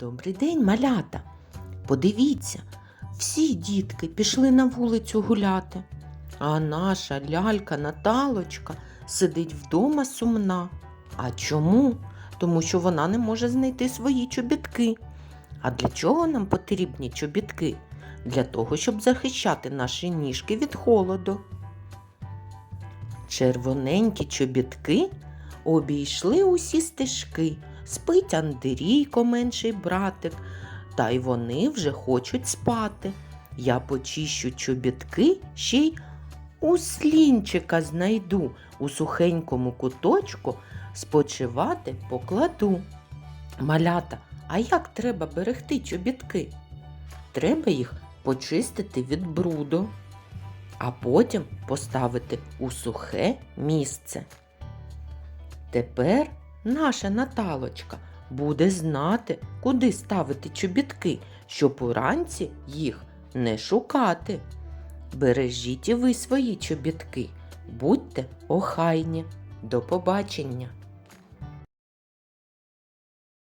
Добрий день, малята. Подивіться, всі дітки пішли на вулицю гуляти, а наша лялька Наталочка сидить вдома сумна. А чому? Тому що вона не може знайти свої чобітки. А для чого нам потрібні чобітки? Для того, щоб захищати наші ніжки від холоду. Червоненькі чобітки обійшли усі стежки. Спить Андерійко, менший братик, та й вони вже хочуть спати. Я почищу чобітки, ще й у слінчика знайду, у сухенькому куточку спочивати покладу. Малята, а як треба берегти чобітки? Треба їх почистити від бруду, а потім поставити у сухе місце. Тепер наша Наталочка буде знати, куди ставити чобітки, щоб уранці їх не шукати. Бережіть і ви свої чобітки, будьте охайні. До побачення!